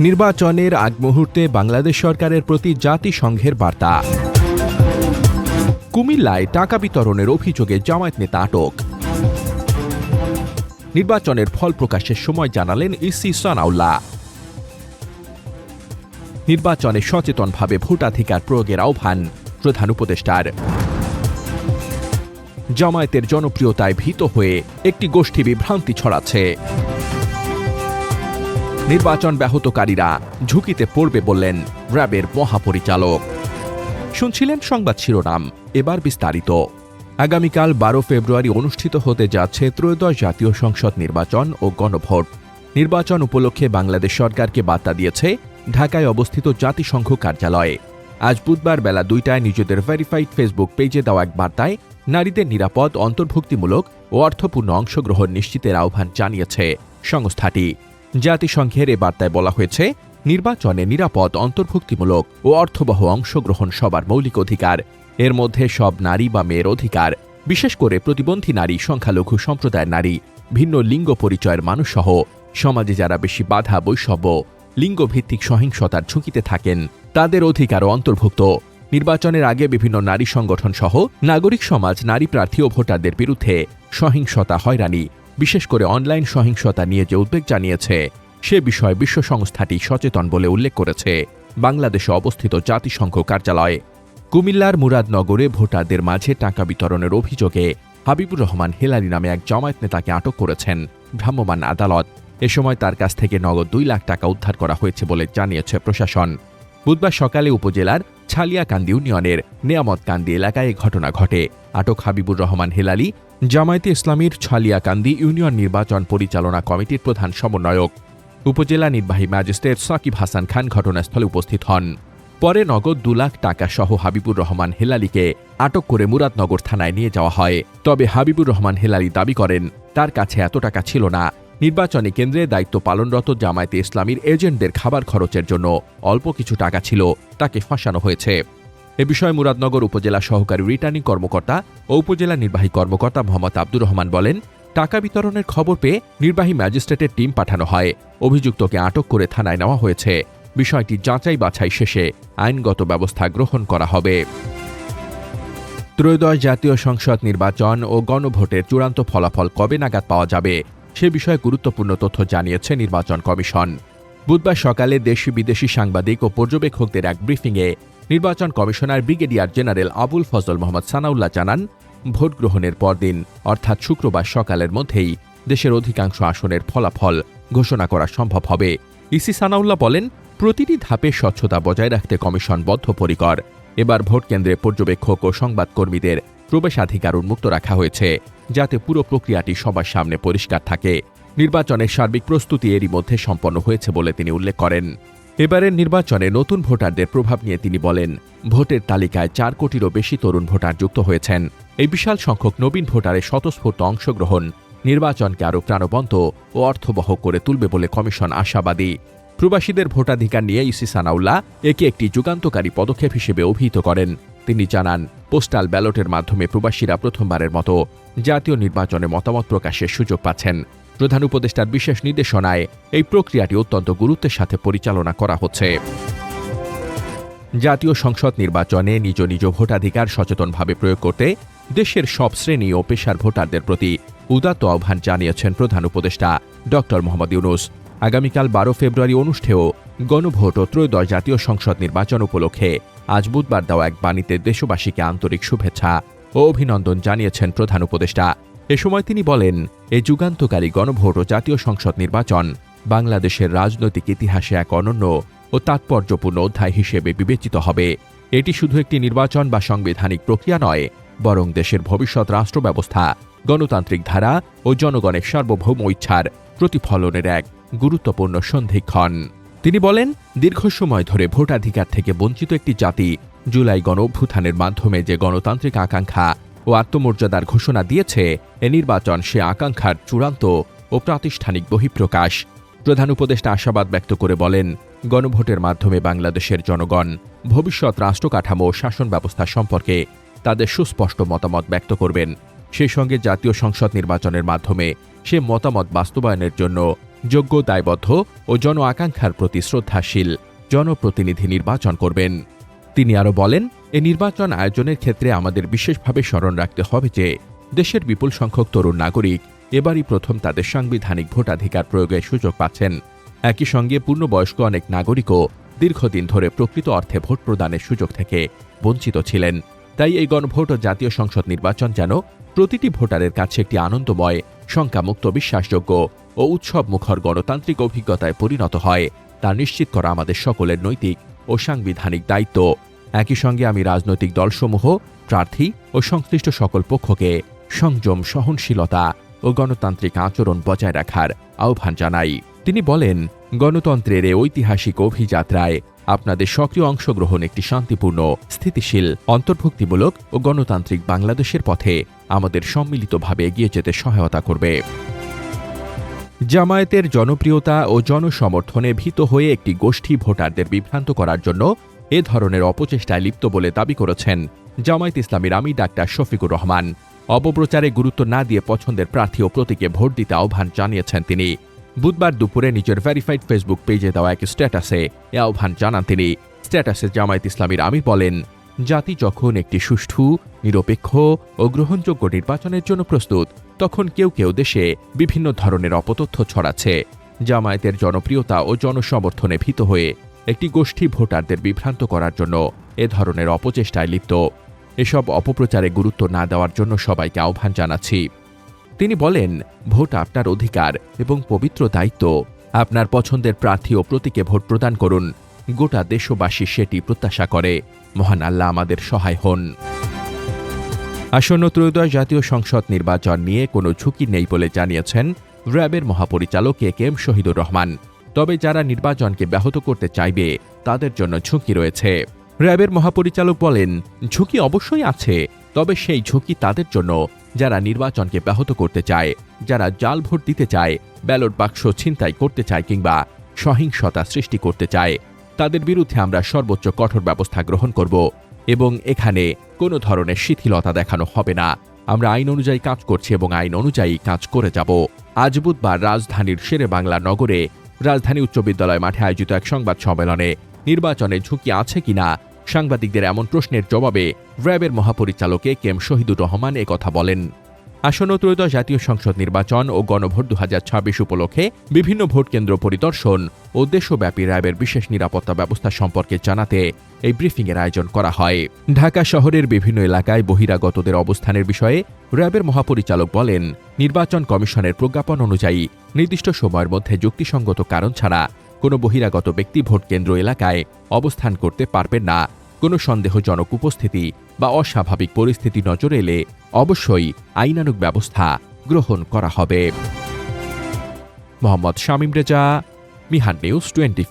নির্বাচনের আগ মুহূর্তে বাংলাদেশ সরকারের প্রতি জাতিসংঘের বার্তা। কুমিল্লায় টাকা বিতরণের অভিযোগে জামায়াত নেতা আটক। নির্বাচনের ফল প্রকাশের সময় জানালেন ইসি সানাউল্লাহ। নির্বাচনে সচেতনভাবে ভোটাধিকার প্রয়োগের আহ্বান, প্রধান উপদেষ্টার। জামায়াতের জনপ্রিয়তায় ভীত হয়ে একটি গোষ্ঠী বিভ্রান্তি ছড়াচ্ছে। নির্বাচন ব্যাহতকারীরা ঝুঁকিতে পড়বে বললেন র্যাবের মহাপরিচালক। শুনছিলেন সংবাদ শিরোনাম, এবার বিস্তারিত। আগামীকাল বারো ফেব্রুয়ারি অনুষ্ঠিত হতে যাচ্ছে ত্রয়োদশ জাতীয় সংসদ নির্বাচন ও গণভোট। নির্বাচন উপলক্ষে বাংলাদেশ সরকারকে বার্তা দিয়েছে ঢাকায় অবস্থিত জাতিসংঘ কার্যালয়ে। আজ বুধবার বেলা দুইটায় নিজেদের ভেরিফাইড ফেসবুক পেজে দেওয়া এক বার্তায় নারীদের নিরাপদ, অন্তর্ভুক্তিমূলক ও অর্থপূর্ণ অংশগ্রহণ নিশ্চিতের আহ্বান জানিয়েছে সংস্থাটি। জাতিসংঘের এ বার্তায় বলা হয়েছে, নির্বাচনে নিরাপদ, অন্তর্ভুক্তিমূলক ও অর্থবহ অংশগ্রহণ সবার মৌলিক অধিকার। এর মধ্যে সব নারী বা মেয়ের অধিকার, বিশেষ করে প্রতিবন্ধী নারী, সংখ্যালঘু সম্প্রদায়ের নারী, ভিন্ন লিঙ্গ পরিচয়ের মানুষসহ। সমাজে যারা বেশি বাধা, বৈষম্য, লিঙ্গভিত্তিক সহিংসতার ঝুঁকিতে থাকেন, তাদের অধিকারও অন্তর্ভুক্ত। নির্বাচনের আগে বিভিন্ন নারী সংগঠন সহ নাগরিক সমাজ, নারী প্রার্থী ও ভোটারদের বিরুদ্ধে সহিংসতা, হয়রানি বিশেষ করে অনলাইন সহিংসতা নিয়ে যে উদ্বেগ জানিয়েছে, সে বিষয়ে বিশ্ব সংস্থাটি সচেতন বলে উল্লেখ করেছে বাংলাদেশে অবস্থিত জাতিসংঘ কার্যালয়। কুমিল্লার মুরাদনগরে ভোটারদের মাঝে টাকা বিতরণের অভিযোগে হাবিবুর রহমান হেলালি নামে এক জামায়াত নেতাকে আটক করেছেন ভ্রাম্যমাণ আদালত। এ সময় তার কাছ থেকে নগদ দুই লাখ টাকা উদ্ধার করা হয়েছে বলে জানিয়েছে প্রশাসন। বুধবার সকালে উপজেলার ছালিয়াকান্দি ইউনিয়নের নেয়ামতকান্দি এলাকায় ঘটনা ঘটে। আটক হাবিবুর রহমান হেলালি, জামায়াতে ইসলামীর ছালিয়াকান্দি ইউনিয়ন নির্বাচন পরিচালনা কমিটির প্রধান সমন্বয়ক। উপজেলা নির্বাহী ম্যাজিস্ট্রেট সাকিব হাসান খান ঘটনাস্থলে উপস্থিত হন। পরে নগদ দু লাখ টাকা সহ হাবিবুর রহমান হেলালিকে আটক করে মুরাদনগর থানায় নিয়ে যাওয়া হয়। তবে হাবিবুর রহমান হেলালি দাবি করেন, তার কাছে এত টাকা ছিল না। নির্বাচনী কেন্দ্রে দায়িত্ব পালনরত জামায়াতে ইসলামীর এজেন্টদের খাবার খরচের জন্য অল্প কিছু টাকা ছিল, তাকে ফাঁসানো হয়েছে। এ বিষয়ে মুরাদনগর উপজেলা সহকারী রিটার্নিং কর্মকর্তা ও উপজেলা নির্বাহী কর্মকর্তা মোহাম্মদ আব্দুর রহমান বলেন, টাকা বিতরণের খবর পেয়ে নির্বাহী ম্যাজিস্ট্রেটের টিম পাঠানো হয়। অভিযুক্তকে আটক করে থানায় নেওয়া হয়েছে। বিষয়টি যাচাই বাছাই শেষে আইনগত ব্যবস্থা গ্রহণ করা হবে। ত্রয়োদশ জাতীয় সংসদ নির্বাচন ও গণভোটের চূড়ান্ত ফলাফল কবে নাগাদ পাওয়া যাবে? সে বিষয়ে গুরুত্বপূর্ণ তথ্য জানিয়েছে নির্বাচন কমিশন। বুধবার সকালে দেশি বিদেশি সাংবাদিক ও পর্যবেক্ষকদের এক ব্রিফিংয়ে নির্বাচন commissioner brigadier general Abul Fazal Mohammad Sanaullah জানান, ভোট গ্রহণের পরদিন, অর্থাৎ শুক্রবার সকালের মধ্যেই, দেশের অধিকাংশ আসনের ফলাফল ঘোষণা করা সম্ভব হবে। ইসি সানাউল্লাহ বলেন, প্রতিটি ধাপে স্বচ্ছতা বজায় রাখতে কমিশন বদ্ধপরিকর। এবার ভোট কেন্দ্রে পর্যবেক্ষক ও সংবাদকর্মীদের প্রবেশাধিকার উন্মুক্ত রাখা হয়েছে, যাতে পুরো প্রক্রিয়াটি সবার সামনে পরিষ্কার থাকে। নির্বাচনের সার্বিক প্রস্তুতি এরই মধ্যে সম্পন্ন হয়েছে বলে তিনি উল্লেখ করেন। এবারের নির্বাচনে নতুন ভোটারদের প্রভাব নিয়ে তিনি বলেন, ভোটের তালিকায় চার কোটিরও বেশি তরুণ ভোটার যুক্ত হয়েছেন। এই বিশাল সংখ্যক নবীন ভোটারের স্বতঃস্ফূর্ত অংশগ্রহণ নির্বাচনকে আরও প্রাণবন্ত ও অর্থবহ করে তুলবে বলে কমিশন আশাবাদী। প্রবাসীদের ভোটাধিকার নিয়ে ইসি সানাউল্লাহ একে একটি যুগান্তকারী পদক্ষেপ হিসেবে অভিহিত করেন। তিনি জানান, পোস্টাল ব্যালটের মাধ্যমে প্রবাসীরা প্রথমবারের মতো জাতীয় নির্বাচনে মতামত প্রকাশের সুযোগ পাচ্ছেন। প্রধান উপদেষ্টার বিশেষ নির্দেশনায় এই প্রক্রিয়াটি অত্যন্ত গুরুত্বের সাথে পরিচালনা করা হচ্ছে। জাতীয় সংসদ নির্বাচনে নিজ নিজ ভোটাধিকার সচেতনভাবে প্রয়োগ করতে দেশের সব শ্রেণি ও পেশার ভোটারদের প্রতি উদাত্ত আহ্বান জানিয়েছেন প্রধান উপদেষ্টা ড মোহাম্মদ ইউনুস। আগামীকাল বারো ফেব্রুয়ারি অনুষ্ঠেয় গণভোট ও ত্রয়োদশ জাতীয় সংসদ নির্বাচন উপলক্ষে আজ বুধবার দেওয়া এক বাণীতে দেশবাসীকে আন্তরিক শুভেচ্ছা ও অভিনন্দন জানিয়েছেন প্রধান উপদেষ্টা। এ সময় তিনি বলেন এই যুগান্তকারী গণভোট ও জাতীয় সংসদ নির্বাচন বাংলাদেশের রাজনৈতিক ইতিহাসে এক অনন্য ও তাৎপর্যপূর্ণ অধ্যায় হিসেবে বিবেচিত হবে। এটি শুধু একটি নির্বাচন বা সাংবিধানিক প্রক্রিয়া নয়, বরং দেশের ভবিষ্যৎ রাষ্ট্র ব্যবস্থা গণতান্ত্রিক ধারা ও জনগণের সার্বভৌম ইচ্ছার প্রতিফলনের এক গুরুত্বপূর্ণ সন্ধিক্ষণ। তিনি বলেন, দীর্ঘ সময় ধরে ভোটাধিকার থেকে বঞ্চিত একটি জাতি জুলাই গণ অভ্যুত্থানের মাধ্যমে যে গণতান্ত্রিক আকাঙ্ক্ষা ও আত্মমর্যাদার ঘোষণা দিয়েছে, এ নির্বাচন সে আকাঙ্ক্ষার চূড়ান্ত ও প্রাতিষ্ঠানিক বহিঃপ্রকাশ। প্রধান উপদেষ্টা আশাবাদ ব্যক্ত করে বলেন, গণভোটের মাধ্যমে বাংলাদেশের জনগণ ভবিষ্যৎ রাষ্ট্রকাঠামো ও শাসন ব্যবস্থা সম্পর্কে তাদের সুস্পষ্ট মতামত ব্যক্ত করবেন। সেই সঙ্গে জাতীয় সংসদ নির্বাচনের মাধ্যমে সে মতামত বাস্তবায়নের জন্য যোগ্য, দায়বদ্ধ ও জন আকাঙ্ক্ষার প্রতি শ্রদ্ধাশীল। জনপ্রতিনিধি নির্বাচন করবেন। তিনি আরও বলেন, এ নির্বাচন আয়োজনের ক্ষেত্রে আমাদের বিশেষভাবে স্মরণ রাখতে হবে যে, দেশের বিপুল সংখ্যক তরুণ নাগরিক এবারই প্রথম তাদের সাংবিধানিক ভোটাধিকার প্রয়োগের সুযোগ পাচ্ছেন। একই সঙ্গে পূর্ণবয়স্ক অনেক নাগরিকও দীর্ঘদিন ধরে প্রকৃত অর্থে ভোট প্রদানের সুযোগ থেকে বঞ্চিত ছিলেন। তাই এই গণভোট ও জাতীয় সংসদ নির্বাচন যেন প্রতিটি ভোটারের কাছে একটি আনন্দময়, শঙ্কামুক্ত, বিশ্বাসযোগ্য ও উৎসব মুখর গণতান্ত্রিক অভিজ্ঞতায় পরিণত হয়। তা নিশ্চিত করা আমাদের সকলের নৈতিক ও সাংবিধানিক দায়িত্ব। একই সঙ্গে আমি রাজনৈতিক দলসমূহ, প্রার্থী ও সংশ্লিষ্ট সকল পক্ষকে সংযম, সহনশীলতা ও গণতান্ত্রিক আচরণ বজায় রাখার আহ্বান জানাই। তিনি বলেন, গণতন্ত্রের এই ঐতিহাসিক অভিযাত্রায় আপনাদের সক্রিয় অংশগ্রহণ একটি শান্তিপূর্ণ, স্থিতিশীল, অন্তর্ভুক্তিমূলক ও গণতান্ত্রিক বাংলাদেশের পথে আমাদের সম্মিলিতভাবে এগিয়ে যেতে সহায়তা করবে। জামায়াতের জনপ্রিয়তা ও জনসমর্থনে ভীত হয়ে একটি গোষ্ঠী ভোটারদের বিভ্রান্ত করার জন্য এ ধরনের অপচেষ্টায় লিপ্ত বলে দাবি করেছেন জামায়াত ইসলামীর আমি ডাক্তার শফিকুর রহমান। অপপ্রচারে গুরুত্ব না দিয়ে পছন্দের প্রার্থী ও প্রতীকে ভোট দিতে আহ্বান জানিয়েছেন তিনি। বুধবার দুপুরে নিজের ভেরিফাইড ফেসবুক পেজে দেওয়া এক স্ট্যাটাসে এ আহ্বান জানান তিনি। স্ট্যাটাসে জামায়াত ইসলামীর আমি বলেন, জাতি যখন একটি সুষ্ঠু, নিরপেক্ষ ও গ্রহণযোগ্য নির্বাচনের জন্য প্রস্তুত তখন কেউ কেউ দেশে বিভিন্ন ধরনের অপতথ্য ছড়াচ্ছে। জামায়াতের জনপ্রিয়তা ও জনসমর্থনে ভীত হয়ে একটি গোষ্ঠী ভোটারদের বিভ্রান্ত করার জন্য এ ধরনের অপচেষ্টায় লিপ্ত। এসব অপপ্রচারে গুরুত্ব না দেওয়ার জন্য সবাইকে আহ্বান জানাচ্ছি। তিনি বলেন, ভোট আপনার অধিকার এবং পবিত্র দায়িত্ব। আপনার পছন্দের প্রার্থী ও প্রতীকে ভোট প্রদান করুন। গোটা দেশবাসী সেটি প্রত্যাশা করে। মহান আল্লাহ আমাদের সহায় হন। আসন্ন ত্রয়োদশ জাতীয় সংসদ নির্বাচন নিয়ে কোনো ঝুঁকি নেই বলে জানিয়েছেন র্যাবের মহাপরিচালক A K M Shahidur Rahman. তবে যারা নির্বাচনকে ব্যাহত করতে চাইবে, তাদের জন্য ঝুঁকি রয়েছে। র্যাবের মহাপরিচালক বলেন, ঝুঁকি অবশ্যই আছে, তবে সেই ঝুঁকি তাদের জন্য। যারা নির্বাচনকে ব্যাহত করতে চায়, যারা জাল ভোট দিতে চায়, ব্যালট বাক্স ছিনতাই করতে চায় কিংবা সহিংসতা সৃষ্টি করতে চায়, তাদের বিরুদ্ধে আমরা সর্বোচ্চ কঠোর ব্যবস্থা গ্রহণ করব। এবং এখানে কোনো ধরনের শিথিলতা দেখানো হবে না। আমরা আইন অনুযায়ী কাজ করছি এবং আইন অনুযায়ী কাজ করে যাব। আজ বুধবার রাজধানীর শেরে বাংলা নগরে রাজধানী উচ্চ বিদ্যালয় মাঠে আয়োজিত এক সংবাদ সম্মেলনে নির্বাচনে ঝুঁকি আছে কিনা, সাংবাদিকদের এমন প্রশ্নের জবাবে র্যাবের মহাপরিচালকে কেম শহীদুর রহমান কথা বলেন। আসন্ন ত্রয়োদশ জাতীয় সংসদ নির্বাচন ও গণভোট দু হাজার ছাব্বিশ উপলক্ষে বিভিন্ন ভোট কেন্দ্র পরিদর্শন ও দেশব্যাপী র্যাবের বিশেষ নিরাপত্তা ব্যবস্থা সম্পর্কে জানাতে এই ব্রিফিংয়ের আয়োজন করা হয়। ঢাকা শহরের বিভিন্ন এলাকায় বহিরাগতদের অবস্থানের বিষয়ে র্যাবের মহাপরিচালক বলেন, নির্বাচন কমিশনের প্রজ্ঞাপন অনুযায়ী নির্দিষ্ট সময়ের মধ্যে যুক্তিসঙ্গত কারণ ছাড়া কোনো বহিরাগত ব্যক্তি ভোট কেন্দ্র এলাকায় অবস্থান করতে পারবেন না। কোনো সন্দেহজনক উপস্থিতি বা অস্বাভাবিক পরিস্থিতি নজরে এলে অবশ্যই আইনানুক ব্যবস্থা গ্রহণ করা হবে। Mohammad Shamim Reza, Mihan news twenty